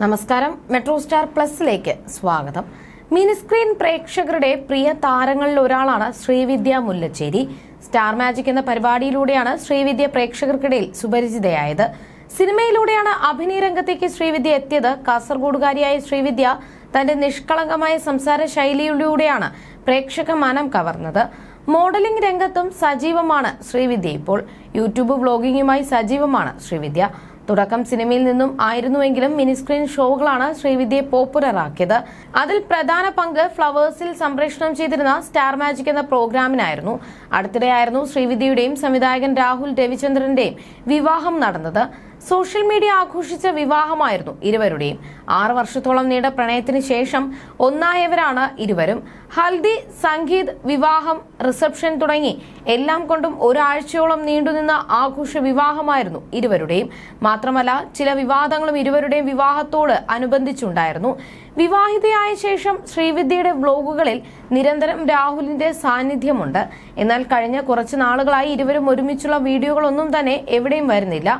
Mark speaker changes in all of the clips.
Speaker 1: നമസ്കാരം. Metro star പ്ലസിലേക്ക് സ്വാഗതം. Mini screen പ്രേക്ഷകരുടെ പ്രിയ താരങ്ങളിൽ ഒരാളാണ് ശ്രീവിദ്യ മുല്ലച്ചേരി. സ്റ്റാർ മാജിക് എന്ന പരിപാടിയിലൂടെയാണ് ശ്രീവിദ്യ പ്രേക്ഷകർക്കിടയിൽ സുപരിചിതയായത്. സിനിമയിലൂടെയാണ് അഭിനയ രംഗത്തേക്ക് ശ്രീവിദ്യ എത്തിയത്. കാസർഗോഡുകാരിയായ ശ്രീവിദ്യ തന്റെ നിഷ്കളങ്കമായ സംസാര ശൈലിയിലൂടെയാണ് പ്രേക്ഷക മനം കവർന്നത്. മോഡലിംഗ് രംഗത്തും സജീവമാണ് ശ്രീവിദ്യ ഇപ്പോൾ. യൂട്യൂബ് വ്ളോഗിംഗുമായി സജീവമാണ് ശ്രീവിദ്യ. തുടക്കം സിനിമയിൽ നിന്നും ആയിരുന്നുവെങ്കിലും മിനിസ്ക്രീൻ ഷോകളാണ് ശ്രീവിദ്യയെ പോപ്പുലറാക്കിയത്. അതിൽ പ്രധാന പങ്ക് ഫ്ലവേഴ്സിൽ സംപ്രേഷണം ചെയ്തിരുന്ന സ്റ്റാർ മാജിക് എന്ന പ്രോഗ്രാമിനായിരുന്നു. അടുത്തിടെയായിരുന്നു ശ്രീവിദ്യയുടെയും സംവിധായകൻ രാഹുൽ രവിചന്ദ്രന്റെയും വിവാഹം നടന്നത്. സോഷ്യൽ മീഡിയ ആഘോഷിച്ച വിവാഹമായിരുന്നു ഇരുവരുടെയും. ആറ് വർഷത്തോളം നീണ്ട പ്രണയത്തിന് ശേഷം ഒന്നായവരാണ് ഇരുവരും. ഹൽദി സംഗീത് വിവാഹം റിസപ്ഷൻ തുടങ്ങി എല്ലാം കൊണ്ടും ഒരാഴ്ചയോളം നീണ്ടുനിന്ന ആഘോഷ വിവാഹമായിരുന്നു ഇരുവരുടെയും. മാത്രമല്ല ചില വിവാദങ്ങളും ഇരുവരുടെയും വിവാഹത്തോട് അനുബന്ധിച്ചുണ്ടായിരുന്നു. വിവാഹിതയായ ശേഷം ശ്രീവിദ്യയുടെ വ്ലോഗുകളിൽ നിരന്തരം രാഹുലിന്റെ സാന്നിധ്യമുണ്ട്. എന്നാൽ കഴിഞ്ഞ കുറച്ച് നാളുകളായി ഇരുവരും ഒരുമിച്ചുള്ള വീഡിയോകളൊന്നും തന്നെ എവിടെയും വരുന്നില്ല.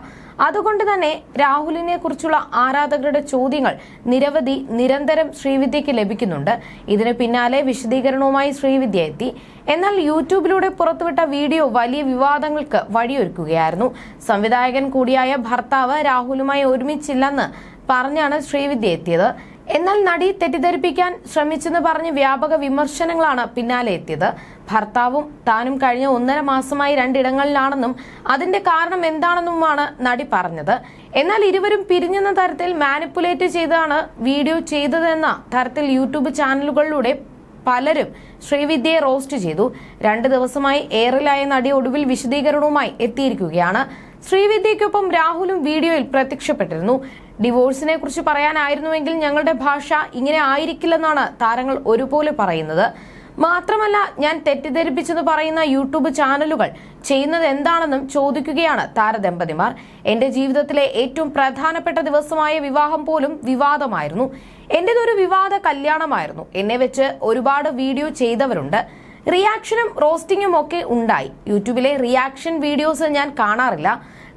Speaker 1: അതുകൊണ്ട് തന്നെ രാഹുലിനെ കുറിച്ചുള്ള ആരാധകരുടെ ചോദ്യങ്ങൾ നിരവധി നിരന്തരം ശ്രീവിദ്യയ്ക്ക് ലഭിക്കുന്നുണ്ട്. ഇതിന് പിന്നാലെ വിശദീകരണവുമായി ശ്രീവിദ്യ എത്തി. എന്നാൽ യൂട്യൂബിലൂടെ പുറത്തുവിട്ട വീഡിയോ വലിയ വിവാദങ്ങൾക്ക് വഴിയൊരുക്കുകയായിരുന്നു. സംവിധായകൻ കൂടിയായ ഭർത്താവ് രാഹുലുമായി ഒരുമിച്ചില്ലെന്ന് പറഞ്ഞാണ് ശ്രീവിദ്യ എത്തിയത്. എന്നാൽ നടി തെറ്റിദ്ധരിപ്പിക്കാൻ ശ്രമിച്ചെന്ന് പറഞ്ഞ് വ്യാപക വിമർശനങ്ങളാണ് പിന്നാലെ എത്തിയത്. ഭർത്താവും താനും കഴിഞ്ഞ ഒന്നര മാസമായി രണ്ടിടങ്ങളിലാണെന്നും അതിന്റെ കാരണം എന്താണെന്നുമാണ് നടി പറഞ്ഞത്. എന്നാൽ ഇരുവരും പിരിഞ്ഞെന്ന തരത്തിൽ മാനിപ്പുലേറ്റ് ചെയ്താണ് വീഡിയോ ചെയ്തതെന്ന തരത്തിൽ യൂട്യൂബ് ചാനലുകളിലൂടെ പലരും ശ്രീവിദ്യയെ റോസ്റ്റ് ചെയ്തു. രണ്ട് ദിവസമായി ഏറിലായ നടി ഒടുവിൽ വിശദീകരണവുമായി എത്തിയിരിക്കുകയാണ്. ശ്രീവിദ്യയ്ക്കൊപ്പം രാഹുലും വീഡിയോയിൽ പ്രത്യക്ഷപ്പെട്ടിരുന്നു. ഡിവോഴ്സിനെ കുറിച്ച് പറയാനായിരുന്നുവെങ്കിൽ ഞങ്ങളുടെ ഭാഷ ഇങ്ങനെ ആയിരിക്കില്ലെന്നാണ് താരങ്ങൾ ഒരുപോലെ പറയുന്നത്. മാത്രമല്ല ഞാൻ തെറ്റിദ്ധരിപ്പിച്ചെന്ന് പറയുന്ന യൂട്യൂബ് ചാനലുകൾ ചെയ്യുന്നത് എന്താണെന്നും ചോദിക്കുകയാണ് താരദമ്പതിമാർ. എന്റെ ജീവിതത്തിലെ ഏറ്റവും പ്രധാനപ്പെട്ട ദിവസമായ വിവാഹം പോലും വിവാദമായിരുന്നു. എന്റേതൊരു വിവാദ കല്യാണമായിരുന്നു. എന്നെ വെച്ച് ഒരുപാട് വീഡിയോ ചെയ്തവരുണ്ട്. റിയാക്ഷനും റോസ്റ്റിങ്ങും ഒക്കെ ഉണ്ടായി. യൂട്യൂബിലെ റിയാക്ഷൻ വീഡിയോസ് ഞാൻ കാണാറില്ല.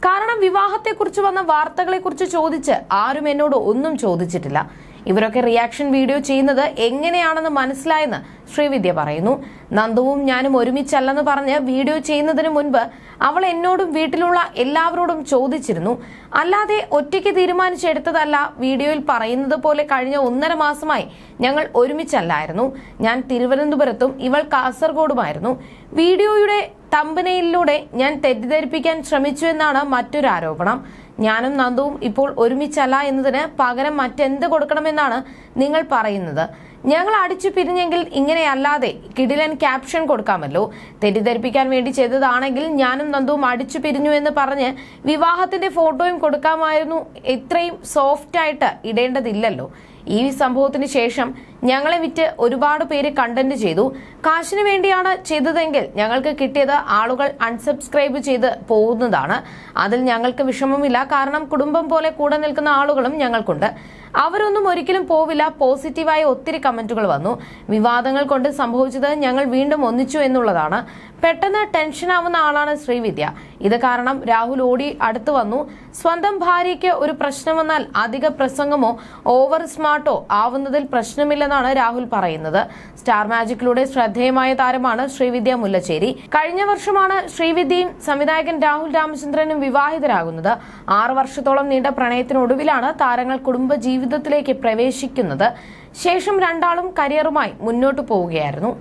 Speaker 1: കാരണം വിവാഹത്തെക്കുറിച്ച് വന്ന വാർത്തകളെക്കുറിച്ച് ചോദിച്ച് ആരും എന്നോട് ഒന്നും ചോദിച്ചിട്ടില്ല. ഇവരൊക്കെ റിയാക്ഷൻ വീഡിയോ ചെയ്യുന്നത് എങ്ങനെയാണെന്ന് മനസ്സിലായെന്ന് ശ്രീവിദ്യ പറയുന്നു. നന്ദുവും ഞാനും ഒരുമിച്ചല്ലെന്ന് പറഞ്ഞ് വീഡിയോ ചെയ്യുന്നതിന് മുൻപ് അവൾ എന്നോടും വീട്ടിലുള്ള എല്ലാവരോടും ചോദിച്ചിരുന്നു. അല്ലാതെ ഒറ്റയ്ക്ക് തീരുമാനിച്ചെടുത്തതല്ല വീഡിയോയിൽ പറയുന്നത് പോലെ കഴിഞ്ഞ ഒന്നര മാസമായി ഞങ്ങൾ ഒരുമിച്ചല്ലായിരുന്നു. ഞാൻ തിരുവനന്തപുരത്തും ഇവൾ കാസർഗോഡുമായിരുന്നു. വീഡിയോയുടെ തമ്പനയിലൂടെ ഞാൻ തെറ്റിദ്ധരിപ്പിക്കാൻ ശ്രമിച്ചു എന്നാണ് മറ്റൊരു ആരോപണം. ഞാനും നന്ദുവും ഇപ്പോൾ ഒരുമിച്ചല്ല എന്നതിന് പകരം മറ്റെന്ത് കൊടുക്കണമെന്നാണ് നിങ്ങൾ പറയുന്നത്. ഞങ്ങൾ അടിച്ചു പിരിഞ്ഞെങ്കിൽ ഇങ്ങനെയല്ലാതെ കിടിലൻ ക്യാപ്ഷൻ കൊടുക്കാമല്ലോ. തെറ്റിദ്ധരിപ്പിക്കാൻ വേണ്ടി ചെയ്തതാണെങ്കിൽ ഞാനും നന്ദുവും അടിച്ചു പിരിഞ്ഞു എന്ന് പറഞ്ഞ് വിവാഹത്തിന്റെ ഫോട്ടോയും കൊടുക്കാമായിരുന്നു. ഇത്രയും സോഫ്റ്റായിട്ട് ഇടേണ്ടതില്ലല്ലോ. ഈ സംഭവത്തിന് ശേഷം ഞങ്ങളെ വിറ്റ് ഒരുപാട് പേര് കണ്ടന്റ് ചെയ്തു. കാശിന് വേണ്ടിയാണ് ചെയ്തതെങ്കിൽ ഞങ്ങൾക്ക് കിട്ടിയത് ആളുകൾ അൺസബ്സ്ക്രൈബ് ചെയ്ത് പോകുന്നതാണ്. അതിൽ ഞങ്ങൾക്ക് വിഷമമില്ല. കാരണം കുടുംബം പോലെ കൂടെ നിൽക്കുന്ന ആളുകളും ഞങ്ങൾക്കുണ്ട്. അവരൊന്നും ഒരിക്കലും പോവില്ല. പോസിറ്റീവായ ഒത്തിരി കമന്റുകൾ വന്നു. വിവാദങ്ങൾ കൊണ്ട് സംഭവിച്ചത് ഞങ്ങൾ വീണ്ടും ഒന്നിച്ചു എന്നുള്ളതാണ്. പെട്ടെന്ന് ടെൻഷനാവുന്ന ആളാണ് ശ്രീവിദ്യ. ഇത് കാരണം രാഹുൽ ഓടി അടുത്തു വന്നു. സ്വന്തം ഭാര്യയ്ക്ക് ഒരു പ്രശ്നം വന്നാൽ അധിക പ്രസംഗമോ ഓവർ സ്മാർട്ടോ ആവുന്നതിൽ പ്രശ്നമില്ലെന്നാണ് രാഹുൽ പറയുന്നത്. സ്റ്റാർ മാജിക്കിലൂടെ ശ്രദ്ധേയമായ താരമാണ് ശ്രീവിദ്യ മുല്ലച്ചേരി. കഴിഞ്ഞ വർഷമാണ് ശ്രീവിദ്യയും സംവിധായകൻ രാഹുൽ രാമചന്ദ്രനും വിവാഹിതരാകുന്നത്. ആറു വർഷത്തോളം നീണ്ട പ്രണയത്തിനൊടുവിലാണ് താരങ്ങൾ കുടുംബ ജീവിതത്തിലേക്ക് പ്രവേശിക്കുന്നത്. ശേഷം രണ്ടാളും കരിയറുമായി മുന്നോട്ടു പോവുകയായിരുന്നു.